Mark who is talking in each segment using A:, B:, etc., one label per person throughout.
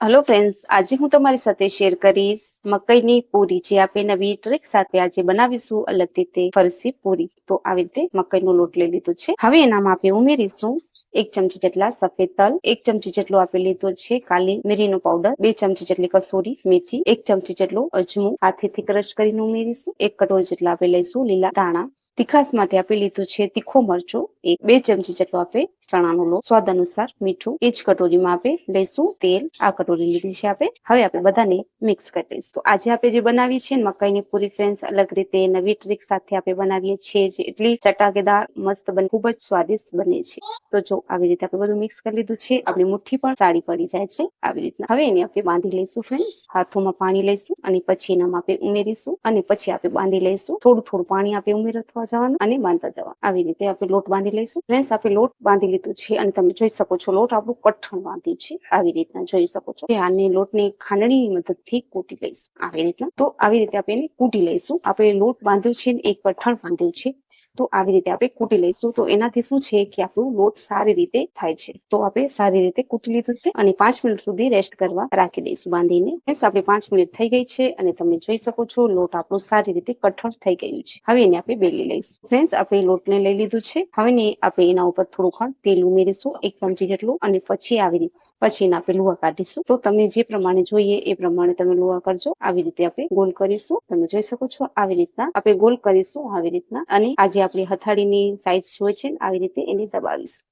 A: Hello friends આજે હું તમારી સાથે શેર કરીશ મકઈની પૂરી. જે આપણે નવી ટ્રીક સાથે આજે બનાવીશું, અલગ રીતે ફરસી પૂરી. તો આવી રીતે મકઈનો લોટ લઈ લીધો છે. હવે એનામાં આપણે ઉમેરીશું એક ચમચી જેટલા સફેદ તલ, એક ચમચી જેટલો આપણે લીધો છે કાલી મીરીનો પાવડર બે ચમચી જેટલી કસૂરી મેથી, એક ચમચી જેટલો અજમો. હાથેથી ક્રશ કરીને ઉમેરીશું. એક કટોરી જેટલા આપણે લઈશું લીલા દાણા તીખાસ માટે આપણે લીધું છે તીખો મરચો, એક, બે ચમચી જેટલો આપણે ચણાનો લોટ. સ્વાદ અનુસાર મીઠું એ જ કટોરીમાં આપણે લઈશું તેલ. આ કટોરી લીધી છે આપણે હવે આપણે બધાને મિક્સ કરી લઈશું તો આજે આપણે જે બનાવીએ છીએ ને મકાઈની પૂરી ફ્રેન્ડ્સ, અલગ રીતે નવી ટ્રીક સાથે આપણે બનાવીએ છીએ જે એટલી ચટાકેદાર, મસ્ત બને, ખૂબ જ સ્વાદિષ્ટ બને છે. તો જો આવી રીતે આપણે બધું મિક્સ કરી લીધું છે, આપણી મુઠ્ઠી પણ સારી પડી જાય છે આવી રીતના. હવે એને આપણે બાંધી લઈશું ફ્રેન્ડ્સ. હાથોમાં પાણી લઈશું અને પછી એનામાં આપણે ઉમેરીશું અને પછી આપણે બાંધી લઈશું. થોડું થોડું પાણી આપણે ઉમેરવા જવાનું અને બાંધતા જવાનું. આવી રીતે આપણે લોટ બાંધી લઈશું. ફ્રેન્ડ્સ, આપણે લોટ બાંધી લીધું છે અને તમે જોઈ શકો છો લોટ આપણું કઠણ બાંધ્યું છે. આવી રીતના જોઈ શકો છો. આને લોટને ખાંડણીની મદદથી કૂટી લઈશું. આવી રીતના. તો આવી રીતે આપણે કૂટી લઈશું. આપણે લોટ બાંધ્યો છે ને એક કઠણ બાંધ્યું છે. તો આવી રીતે આપણે કૂટી લઈશું. તો એનાથી શું છે કે આપણું લોટ સારી રીતે થાય છે. તો આપણે સારી રીતે કૂટી લીધું છે અને પાંચ મિનિટ સુધી રેસ્ટ કરવા રાખી દઈશું બાંધીને. બસ આપણે પાંચ મિનિટ થઈ ગઈ છે અને તમે જોઈ શકો છો લોટ આપણું સારી રીતે કઠણ થઈ ગયું છે. હવે એને આપણે બેલી લઈશું. ફ્રેન્ડ્સ આપણે લોટને લઈ લીધું છે. હવે ને આપણે એના ઉપર થોડું ખણ તેલ ઉમેરીશું, એક ચમચી જેટલું, અને પછી આવી રીતે, પછી એના આપણે લુવા કાઢીશું. તો તમે જે પ્રમાણે જોઈએ એ પ્રમાણે તમે લુવા કરજો. આવી રીતે આપણે ગોલ કરીશું. તમે જોઈ શકો છો, આવી રીતના આપણે ગોલ કરીશું, આવી રીતના. અને આજે આપણી હથાળીની સાઈઝ હોય છે આવી રીતે એને દબાવીશું.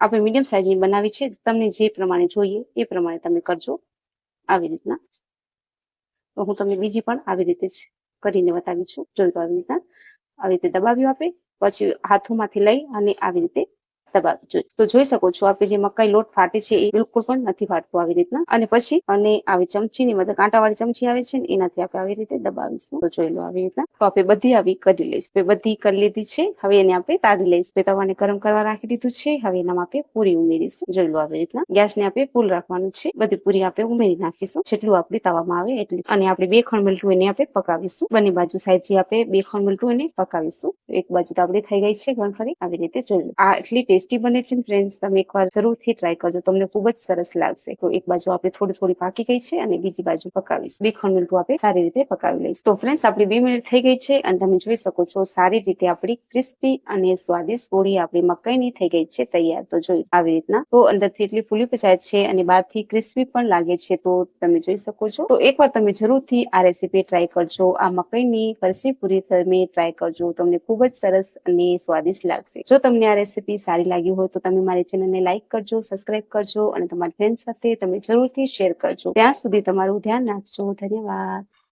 A: આપણે મીડિયમ સાઈઝની બનાવી છે. તમને જે પ્રમાણે જોઈએ એ પ્રમાણે તમે કરજો. આવી રીતના. તો હું તમને બીજી પણ આવી રીતે જ કરીને બતાવી છું. જોઈ આવી રીતના. આવી રીતે દબાવ્યું આપે. પછી હાથોમાંથી લઈ અને આવી રીતે દબાવી જોઈએ. તો જોઈ શકો છો આપણે જે મકાઈ લોટ ફાટે છે એ બિલકુલ પણ નથી ફાટતું આવી રીતના. અને પછી અને આવી ચમચીની મદદ કાંટાવાળી ચમચી આવે છે ને એનાથી આપણે આવી રીતે દબાવીશું. તો જોઈ લો આવી રીતના. તો આપણે બધી આવી કરી લઈશું. બધી કરી લીધી છે. હવે એને આપણે તાળી લઈશું. તવાને ગરમ કરવા રાખી દીધું છે. હવે એનામાં આપણે પૂરી ઉમેરીશું. જોઈ લો આવી રીતના. ગેસને આપણે ફૂલ રાખવાનું છે. બધી પૂરી આપણે ઉમેરી નાખીશું. જેટલું આપણી તવામાં આવે એટલી. અને આપણે બે ખણ મિલટું એને આપણે પકાવીશું. બંને બાજુ સાઈડ આપણે બે ખણ મિલટું એને પકાવીશું. એક બાજુ તો આપણી થઈ ગઈ છે ગણફરી આવી રીતે જોઈ લો. આ એટલી ટેસ્ટી બને છે ફ્રેન્ડ્સ, તમે એકવાર જરૂરથી ટ્રાય કરજો. તમને ખૂબ જ સરસ લાગશે. તો એક બાજુ આપણે થોડી થોડી પાકી ગઈ છે અને બીજી બાજુ પકાવીશું. બે ખંડ મિનિટ આપણે સારી રીતે પકાવી લઈશું. તો ફ્રેન્ડ્સ, આપણી બે મિનિટ થઈ ગઈ છે અને તમે જોઈ શકો છો સારી રીતે આપણી ક્રિસ્પી અને સ્વાદિષ્ટ પોળી આપણી મકાઈની થઈ ગઈ છે તૈયાર. તો જોઈ, આવી રીતના. તો અંદરથી એટલી ફૂલી પચાય છે અને બહારથી ક્રિસ્પી પણ લાગે છે. તો તમે જોઈ શકો છો. તો એકવાર તમે જરૂરથી આ રેસીપી ટ્રાય કરજો. આ મકાઈની ફરસી પૂરી તમે ટ્રાય કરજો. તમને ખૂબ જ સરસ અને સ્વાદિષ્ટ લાગશે. જો તમને આ રેસીપી સારી લાગી હોય તો તમે મારી ચેનલને લાઈક કરજો, સબસ્ક્રાઇબ કરજો અને તમારી ફ્રેન્ડ સાથે તમે જરૂરથી શેર કરજો. ત્યાં સુધી તમારું ધ્યાન રાખજો. ધન્યવાદ.